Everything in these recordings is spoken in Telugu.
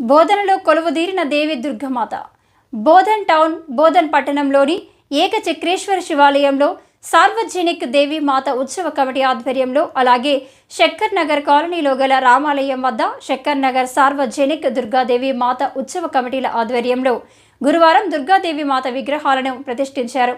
బోధనలో కొలువుదీరిన దేవి దుర్గమాత. బోధన్ టౌన్ బోధన్ పట్టణంలోని ఏకచక్రేశ్వర శివాలయంలో సార్వజనిక్ దేవి మాత ఉత్సవ కమిటీ ఆధ్వర్యంలో అలాగే శక్కర్ నగర్ కాలనీలో గల రామాలయం వద్ద శక్కర్ నగర్ సార్వజనిక్ దుర్గాదేవి మాత ఉత్సవ కమిటీల ఆధ్వర్యంలో గురువారం దుర్గాదేవి మాత విగ్రహాలను ప్రతిష్ఠించారు.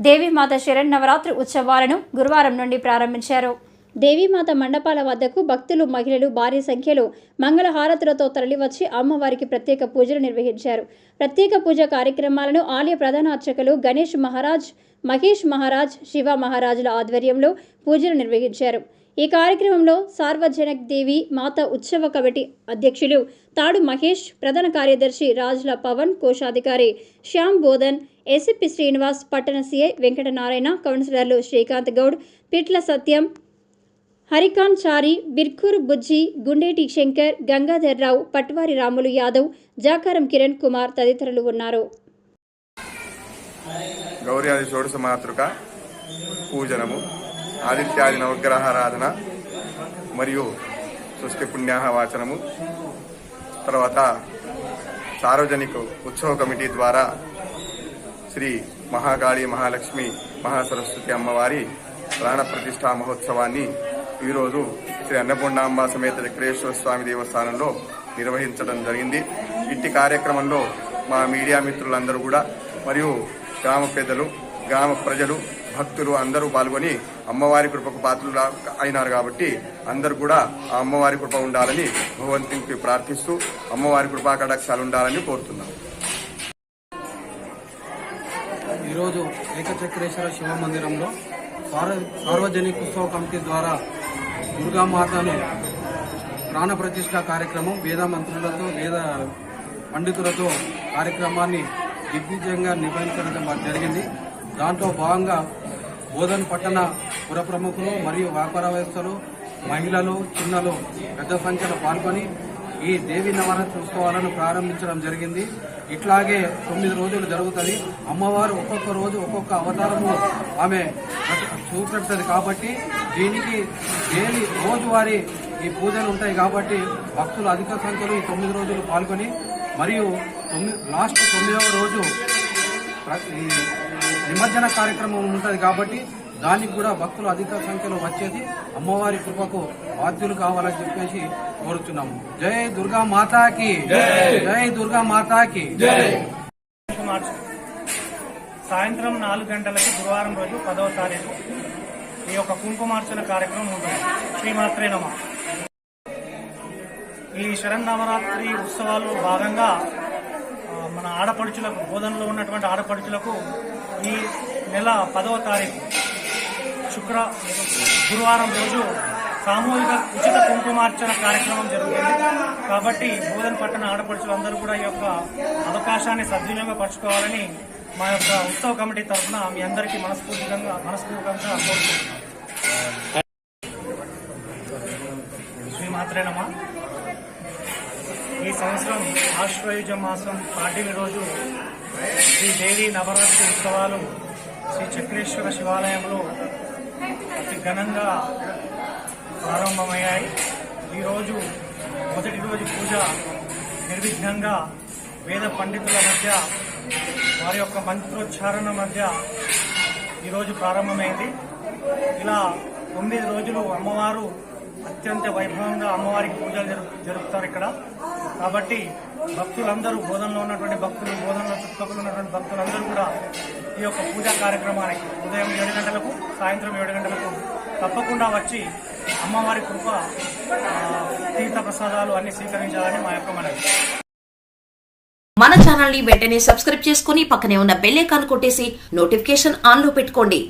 దేవీమాత శరణ్ ఉత్సవాలను గురువారం నుండి ప్రారంభించారు. దేవీమాత మండపాల వద్దకు భక్తులు మహిళలు భారీ సంఖ్యలో మంగళహారతులతో తరలివచ్చి అమ్మవారికి ప్రత్యేక పూజలు నిర్వహించారు. ప్రత్యేక పూజ కార్యక్రమాలను ఆలయ ప్రధాన అర్చకులు గణేష్ మహారాజ్ మహేష్ మహారాజ్ శివ మహారాజుల ఆధ్వర్యంలో పూజలు నిర్వహించారు. ఈ కార్యక్రమంలో సార్వజనక్ దేవి మాత ఉత్సవ కమిటీ అధ్యక్షులు తాడు మహేష్ ప్రధాన కార్యదర్శి రాజుల పవన్ కోశాధికారి శ్యామ్ బోధన్ ఏసీపీ శ్రీనివాస్ పట్టణ సిఐ వెంకటనారాయణ కౌన్సిలర్లు శ్రీకాంత్ గౌడ్ పిట్ల సత్యం హరికాన్ చారి బిర్కూర్ బుజ్జి గుండేటి శంకర్ గంగాధర్రావు పట్వారి రాములు యాదవ్ జాకారం కిరణ్ కుమార్ తదితరులు ఉన్నారు. గౌరీ షోడశ మాతృక పూజనము ఆదిత్యాది నవగ్రహారాధన మరియు సృష్టి పుణ్యాహ వాచనము. తర్వాత సార్వజనిక ఉత్సవ కమిటీ ద్వారా శ్రీ మహాకాళి మహాలక్ష్మి మహాసరస్వతి అమ్మవారి ప్రాణ ప్రతిష్టా మహోత్సవాన్ని ఈరోజు శ్రీ అన్నపూర్ణాంబ సమేత చక్రేశ్వర స్వామి దేవస్థానంలో నిర్వహించడం జరిగింది. ఇట్టి కార్యక్రమంలో మా మీడియా మిత్రులందరూ కూడా మరియు గ్రామ పెద్దలు గ్రామ ప్రజలు భక్తులు అందరూ పాల్గొని అమ్మవారి కృపకు పాత్రలు అయినారు కాబట్టి అందరూ కూడా ఆ అమ్మవారి కృప ఉండాలని భగవంతునికి ప్రార్థిస్తూ అమ్మవారి కృపా కటాక్షాలు ఉండాలని కోరుతున్నాం. ఈరోజు ఏకచక్రేశ్వర శివ మందిరంలో సార్వజనిక ఉత్సవ కమిటీ ద్వారా దుర్గామాతను ప్రాణప్రతిష్ట కార్యక్రమం వేద మంత్రులతో వేద పండితులతో కార్యక్రమాన్ని దిగ్విజయంగా నిర్వహించడం జరిగింది. దాంట్లో భాగంగా బోధన్ పట్టణ పుర ప్రముఖులు మరియు వ్యాపారవేత్తలు మహిళలు చిన్నలు పెద్ద సంఖ్యలో పాల్గొని ఈ దేవి నవరాత్రి ఉత్సవాలను ప్రారంభించడం జరిగింది. ఇట్లాగే తొమ్మిది రోజులు జరుగుతుంది. అమ్మవారు ఒక్కొక్క రోజు ఒక్కొక్క అవతారము ఆమె చూపెడుతుంది కాబట్టి దీనికి డైలీ రోజువారీ ఈ పూజలు ఉంటాయి కాబట్టి భక్తులు అధిక సంఖ్యలో ఈ తొమ్మిది రోజులు పాల్గొని మరియు తొమ్మిది లాస్ట్ తొమ్మిదవ రోజు నిమజ్జన కార్యక్రమం ఉంటుంది కాబట్టి దానికి కూడా భక్తులు అధిక సంఖ్యలో వచ్చేది అమ్మవారి కృపకు బాధ్యులు కావాలని చెప్పేసి కోరుతున్నాము జై దుర్గా మాతాకి. జై. దుర్గా మాతాకి. మార్చు సాయంత్రం నాలుగు గంటలకి గురువారం రోజు పదవ తారీఖు ఈ యొక్క కుంకుమార్చన కార్యక్రమం ఉంటుంది. శ్రీమాత్రే నమ. ఈ శరన్నవరాత్రి ఉత్సవాల్లో భాగంగా మన ఆడపడుచులకు బోధనలో ఉన్నటువంటి ఆడపడుచులకు ఈ నెల పదవ తారీఖు శుక్ర గురువారం రోజు సామూహిక ఉచిత కుంకుమార్చన కార్యక్రమం జరుగుతుంది. కాబట్టి బోధన పట్టణ ఆడపడుచులందరూ కూడా ఈ యొక్క అవకాశాన్ని సద్వినియోగపరచుకోవాలని మా యొక్క ఉత్సవ కమిటీ తరఫున మీ అందరికీ మనస్ఫూర్తిగా మనస్ఫూర్తికంగా కోరుకుంటున్నాం శ్రీమాత్రేనమా ఈ సంవత్సరం ఆశ్వయుజ మాసం పాడ్యమి రోజు శ్రీ దేవి నవరాత్రి ఉత్సవాలు శ్రీ చక్రేశ్వర శివాలయంలో అతి ఘనంగా ప్రారంభమయ్యాయి. ఈరోజు మొదటి రోజు పూజ నిర్విఘ్నంగా వేద పండితుల మధ్య వారి యొక్క మంత్రోచ్చారణ మధ్య ఈరోజు ప్రారంభమైంది. ఇలా తొమ్మిది రోజులు అమ్మవారు అత్యంత వైభవంగా అమ్మవారికి పూజలు జరుపుతారు ఇక్కడ. కాబట్టి భక్తులందరూ బోధనలో ఉన్నటువంటి భక్తులు బోధనలో చుట్టుపక్కల ఉన్నటువంటి భక్తులందరూ కూడా ఈ యొక్క పూజా కార్యక్రమానికి ఉదయం ఏడు గంటలకు సాయంత్రం ఏడు గంటలకు తప్పకుండా వచ్చి అమ్మవారి కృప తీర్థ ప్రసాదాలు అన్ని స్వీకరించాలని మా యొక్క మనవి. మన ఛానల్ని వెంటనే సబ్స్క్రైబ్ చేసుకుని పక్కనే ఉన్న బెల్ ఐకాన్ కొట్టేసి నోటిఫికేషన్ ఆన్లో పెట్టుకోండి.